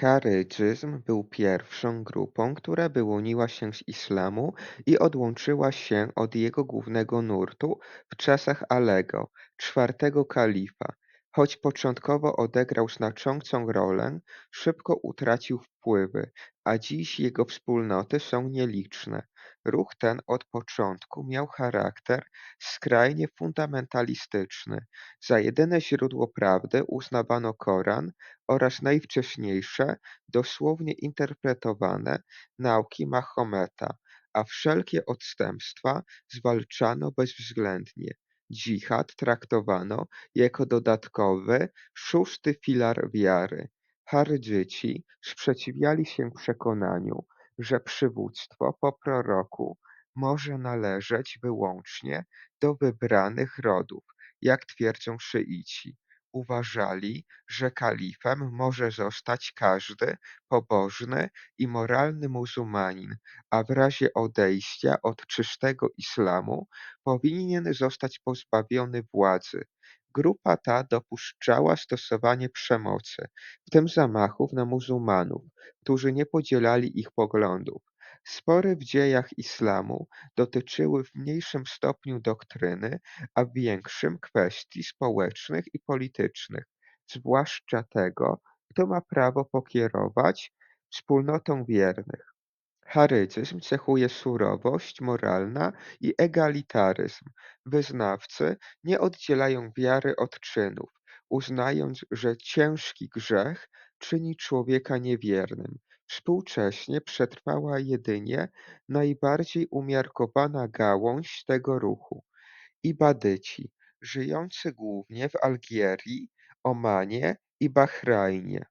Charydżyzm był pierwszą grupą, która wyłoniła się z islamu i odłączyła się od jego głównego nurtu w czasach Alego, czwartego kalifa. Choć początkowo odegrał znaczącą rolę, szybko utracił wpływy, a dziś jego wspólnoty są nieliczne. Ruch ten od początku miał charakter skrajnie fundamentalistyczny. Za jedyne źródło prawdy uznawano Koran oraz najwcześniejsze, dosłownie interpretowane nauki Mahometa, a wszelkie odstępstwa zwalczano bezwzględnie. Dżihad traktowano jako dodatkowy, szósty filar wiary. Chardżyci sprzeciwiali się przekonaniu, że przywództwo po proroku może należeć wyłącznie do wybranych rodów, jak twierdzą szyici. Uważali, że kalifem może zostać każdy pobożny i moralny muzułmanin, a w razie odejścia od czystego islamu powinien zostać pozbawiony władzy. Grupa ta dopuszczała stosowanie przemocy, w tym zamachów na muzułmanów, którzy nie podzielali ich poglądów. Spory w dziejach islamu dotyczyły w mniejszym stopniu doktryny, a w większym kwestii społecznych i politycznych, zwłaszcza tego, kto ma prawo pokierować wspólnotą wiernych. Charydzyzm cechuje surowość moralna i egalitaryzm. Wyznawcy nie oddzielają wiary od czynów, uznając, że ciężki grzech czyni człowieka niewiernym. Współcześnie przetrwała jedynie najbardziej umiarkowana gałąź tego ruchu ibadyci, żyjący głównie w Algierii, Omanie i Bahrajnie.